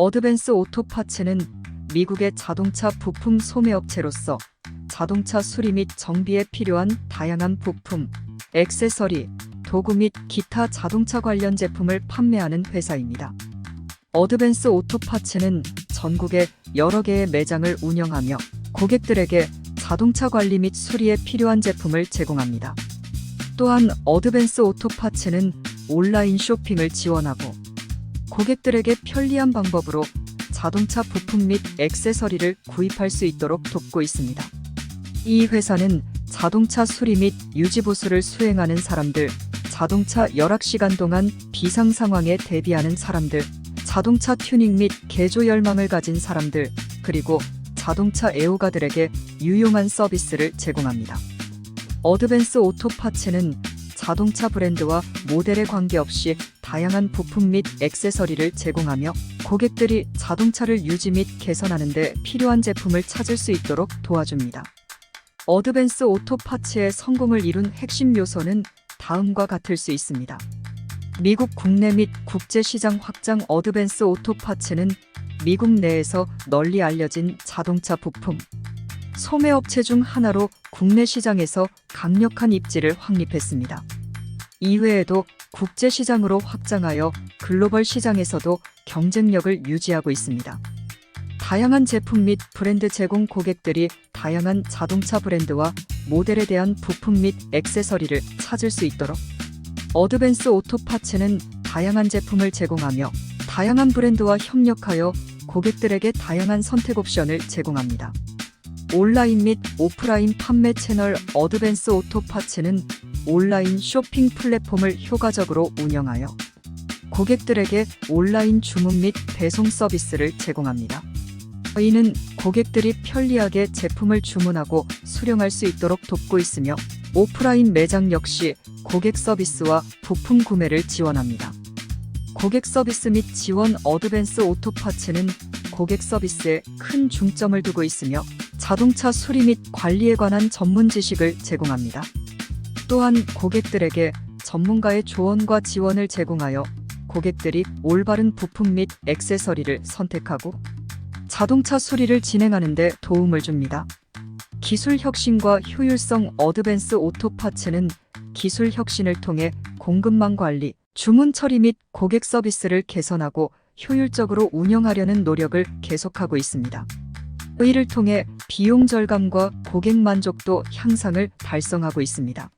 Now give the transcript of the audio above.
어드밴스 오토파츠는 미국의 자동차 부품 소매업체로서 자동차 수리 및 정비에 필요한 다양한 부품, 액세서리, 도구 및 기타 자동차 관련 제품을 판매하는 회사입니다. 어드밴스 오토파츠는 전국에 여러 개의 매장을 운영하며 고객들에게 자동차 관리 및 수리에 필요한 제품을 제공합니다. 또한 어드밴스 오토파츠는 온라인 쇼핑을 지원하고 고객들에게 편리한 방법으로 자동차 부품 및 액세서리를 구입할 수 있도록 돕고 있습니다. 이 회사는 자동차 수리 및 유지 보수를 수행하는 사람들, 자동차 열악 시간 동안 비상 상황에 대비하는 사람들, 자동차 튜닝 및 개조 열망을 가진 사람들, 그리고 자동차 애호가들에게 유용한 서비스를 제공합니다. 어드밴스 오토 파츠는 자동차 브랜드와 모델에 관계없이 다양한 부품 및 액세서리를 제공하며 고객들이 자동차를 유지 및 개선하는 데 필요한 제품을 찾을 수 있도록 도와줍니다. 어드밴스 오토파츠의 성공을 이룬 핵심 요소는 다음과 같을 수 있습니다. 미국 국내 및 국제 시장 확장 어드밴스 오토파츠는 미국 내에서 널리 알려진 자동차 부품, 소매업체 중 하나로 국내 시장에서 강력한 입지를 확립했습니다. 이외에도 국제 시장으로 확장하여 글로벌 시장에서도 경쟁력을 유지하고 있습니다. 다양한 제품 및 브랜드 제공 고객들이 다양한 자동차 브랜드와 모델에 대한 부품 및 액세서리를 찾을 수 있도록 어드밴스 오토파츠는 다양한 제품을 제공하며 다양한 브랜드와 협력하여 고객들에게 다양한 선택 옵션을 제공합니다. 온라인 및 오프라인 판매 채널 어드밴스 오토파츠는 온라인 쇼핑 플랫폼을 효과적으로 운영하여 고객들에게 온라인 주문 및 배송 서비스를 제공합니다. 이는 고객들이 편리하게 제품을 주문하고 수령할 수 있도록 돕고 있으며 오프라인 매장 역시 고객 서비스와 부품 구매를 지원합니다. 고객 서비스 및 지원 어드밴스 오토파츠는 고객 서비스에 큰 중점을 두고 있으며 자동차 수리 및 관리에 관한 전문 지식을 제공합니다. 또한 고객들에게 전문가의 조언과 지원을 제공하여 고객들이 올바른 부품 및 액세서리를 선택하고 자동차 수리를 진행하는 데 도움을 줍니다. 기술 혁신과 효율성 어드밴스 오토파츠는 기술 혁신을 통해 공급망 관리, 주문 처리 및 고객 서비스를 개선하고 효율적으로 운영하려는 노력을 계속하고 있습니다. 이를 통해 비용 절감과 고객 만족도 향상을 달성하고 있습니다.